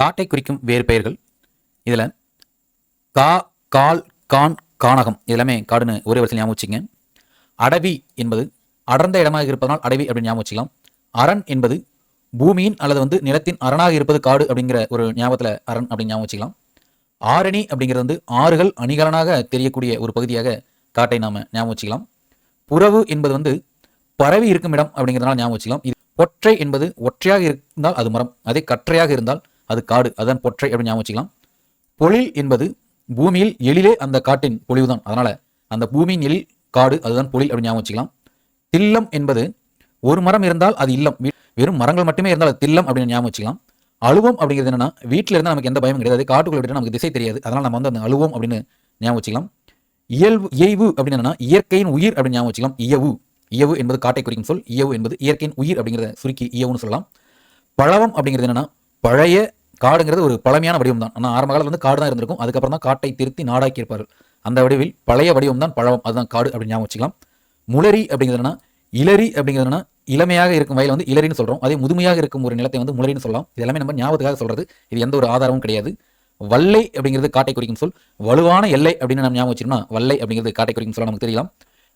காட்டை குறிக்கும் வேறு பெயர்கள். இதில் கா கால் கான் கானகம் எல்லாமே காடுன்னு ஒரே வருஷம் ஞாபகம் வச்சுங்க அடவி என்பது அடர்ந்த இடமாக இருப்பதனால் அடவி அப்படின்னு ஞாபகம் வச்சுக்கலாம். அரண் என்பது பூமியின் அல்லது வந்து நிலத்தின் அரணாக இருப்பது காடு அப்படிங்கிற ஒரு ஞாபகத்தில் அரண் அப்படின்னு ஞாபகம் வச்சுக்கலாம். ஆரணி அப்படிங்கிறது வந்து ஆறுகள் அணிகலனாக தெரியக்கூடிய ஒரு பகுதியாக காட்டை நாம் ஞாபகம் வச்சுக்கலாம். புறவு என்பது வந்து பரவி இருக்கும் இடம் அப்படிங்கிறதுனால ஞாபகம் வச்சுக்கலாம். இது ஒற்றை என்பது ஒற்றையாக இருந்தால் அது மரம் அதே கற்றையாக இருந்தால் அது காடு அதான் பொற்றை அப்படின்னு ஞாபகம் வச்சுக்கலாம். பொழில் என்பது பூமியில் எழிலே அந்த காட்டின் பொழிவுதான். அதனால அந்த பூமியின் எழில் காடு அதுதான் பொழில் அப்படின்னு ஞாபகம் வச்சுக்கலாம். தில்லம் என்பது ஒரு மரம் இருந்தால் அது இல்லம். வெறும் மரங்கள் மட்டுமே இருந்தால் அது தில்லம் அப்படின்னு ஞாபகம் வச்சுக்கலாம். அழுவம் அப்படிங்கிறது என்னன்னா வீட்டில் இருந்தால் நமக்கு எந்த பயமும் கிடையாது. காட்டுக்குள்ள நமக்கு திசை தெரியாது. அதனால் நம்ம வந்து அந்த அழுவோம் அப்படின்னு ஞாபகம் வச்சுக்கலாம். இயல்பு இயைவு அப்படின்னு என்னன்னா இயற்கையின் உயிர் அப்படின்னு ஞாபகம் வச்சுக்கலாம். இயவு. இயவு என்பது காட்டை குறிக்கும் சொல். இயவு என்பது இயற்கையின் உயிர் அப்படிங்கிறத சுருக்கி இயவுன்னு சொல்லலாம். பழவம் அப்படிங்கிறது என்னன்னா பழைய காடுங்கிறது ஒரு பழமையான வடிவம் தான் ஆனால் ஆரம்ப காலத்தில் வந்து காடு தான் இருந்திருக்கும். அதுக்கப்புறம் தான் காட்டை திருத்தி நாடாக்கியிருப்பார்கள் அந்த வடிவில் பழைய வடிவம் தான் பழம் அதுதான் காடு அப்படின்னு ஞாபகம் வச்சுக்கலாம். முளரி அப்படிங்கிறதுனா என்னன்னா இளரி அப்படிங்கிறது இளமையாக இருக்கும் வயல் வந்து இளரின்னு சொல்கிறோம் அதே முதுமையாக இருக்கும் ஒரு நிலத்தை வந்து முளரின்னு சொல்லலாம். இது எல்லாமே நம்ம ஞாபகத்துக்காக சொல்கிறது இது எந்த ஒரு ஆதாரமும் கிடையாது. வல்லை அப்படிங்கிறது காட்டை குறிக்கும் சொல். வலுவான எல்லை அப்படின்னு நம்ம ஞாபகம் வச்சிருந்தோம்னா வல்லை அப்படிங்கிறது காட்டை குறிக்கும் சொல்ல நமக்கு தெரியலாம்.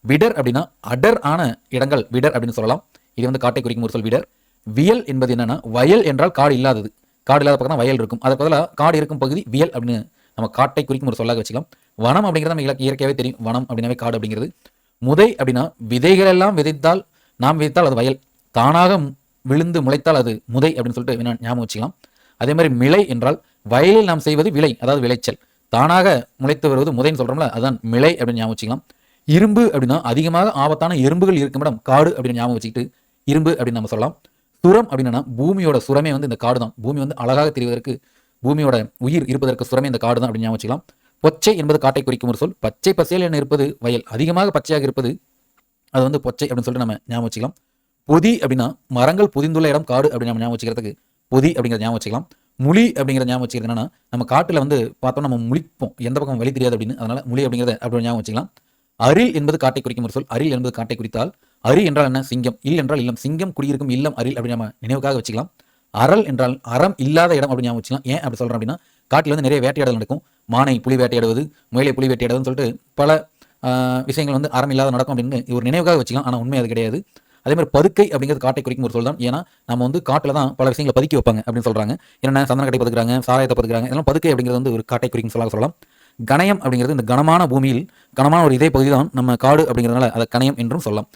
விடர் அப்படின்னா அடர் ஆன இடங்கள் விடர் அப்படின்னு சொல்லலாம். இது வந்து காட்டை குறிக்கும் ஒரு சொல் விடர். வியல் என்பது என்னன்னா வயல் என்றால் காடு இல்லாதது. காடு இல்லாத பக்கம் தான் வயல் இருக்கும். அதுக்கு பதிலாக காடு இருக்கும் பகுதி வியல் அப்படின்னு நம்ம காட்டை குறிக்கும் ஒரு சொல்லாக வச்சுக்கலாம். வனம் அப்படிங்கிறது நம்ம இயற்கையாகவே தெரியும். வனம் அப்படின்னாவே காடு அப்படிங்கிறது. முதை அப்படின்னா விதைகள் எல்லாம் விதைத்தால் நாம் விதைத்தால் அது வயல். தானாக விழுந்து முளைத்தால் அது முதை அப்படின்னு சொல்லிட்டு நான் ஞாபகம் வச்சுக்கலாம். அதே மாதிரி மிளை என்றால் வயலில் நாம் செய்வது விளை அதாவது விளைச்சல். தானாக முளைத்து வருவது முதைன்னு சொல்கிறோம்ல அதுதான் மிளை அப்படின்னு ஞாபகம் வச்சுக்கலாம். இரும்பு அப்படின்னா அதிகமாக ஆபத்தான எறும்புகள் இருக்கும் இடம் காடு அப்படின்னு ஞாபகம் வச்சுக்கிட்டு இரும்பு அப்படின்னு நம்ம சொல்லலாம். சுரம் அப்படின்னா பூமியோட சுரமே வந்து இந்த காடு தான் பூமி வந்து அழகாக தெரிவதற்கு பூமியோட உயிர் இருப்பதற்கு சுரமே இந்த காடு தான் அப்படின்னு ஞாபகம் வச்சுக்கலாம். பொச்சை என்பது காட்டை குறிக்கும் ஒரு சொல். பச்சை பசேல் என இருப்பது? வயல். அதிகமாக பச்சையாக இருப்பது அது வந்து பொச்சை அப்படின்னு சொல்லிட்டு நம்ம ஞாபகம் வச்சுக்கலாம். பொதி அப்படின்னா மரங்கள் புதிந்துள்ள இடம் காடு அப்படின்னு நம்ம ஞாபகம் வச்சுக்கிறதுக்கு பொதி அப்படிங்கிறத ஞாபகம் வச்சுக்கலாம். முளி அப்படிங்கிற ஞாபகம் வச்சுக்கிறது என்னன்னா நம்ம காட்டில் வந்து பார்த்தோம் நம்ம முழிப்போம். எந்த பக்கம் வழி தெரியாது அப்படின்னு. அதனால முளி அப்படிங்கிறத அப்படின்னு ஞாபகம் வச்சுக்கலாம். அரில் என்பது காட்டை குறிக்கும் ஒரு சொல். அரில் என்பது காட்டை குறித்தால் அரி என்றால் என்ன? சிங்கம். இல் என்றால் இல்லம். சிங்கம் குடியிருக்கும் இல்லம் அரில் அப்படின்னு நம்ம நினைவுக்காக வச்சுக்கலாம். அறல் என்றால் அறம் இல்லாத இடம் அப்படின்னு ஞாபகம் வச்சுக்கலாம். ஏன் அப்படி சொல்கிறோம் அப்படின்னா காட்டில் வந்து நிறைய வேட்டையாடல் நடக்கும். மானை புலி வேட்டையாடுவது முயலை புலி வேட்டையாடுவதுன்னு சொல்லிட்டு பல விஷயங்கள் வந்து அறம் இல்லாத நடக்கும் அப்படின்னு ஒரு நினைவுக்காக வச்சுக்கலாம். ஆனால் உண்மை அது கிடையாது. அதே மாதிரி பதுக்கை அப்படிங்கிறது காட்டை குறிக்கும் ஒரு சொல் தான். ஏன்னா நம்ம வந்து காட்டில் தான் பல விஷயங்களை பதுக்கி வைப்பாங்க அப்படின்னு சொல்றாங்க. என்னென்ன சந்தன கட்டை பதுக்குறாங்க சாராயத்தை பதுக்குறாங்க இதெல்லாம் பதுக்கை அப்படிங்கிறது வந்து ஒரு காட்டை குறிக்கும் சொல்லாக சொல்லலாம். கணயம் அப்படிங்கிறது இந்த கனமான பூமியில் கனமான ஒரு இதே பகுதி தான் நம்ம காடு அப்படிங்கிறதுனால அதை கணயம் என்றும் சொல்லலாம்.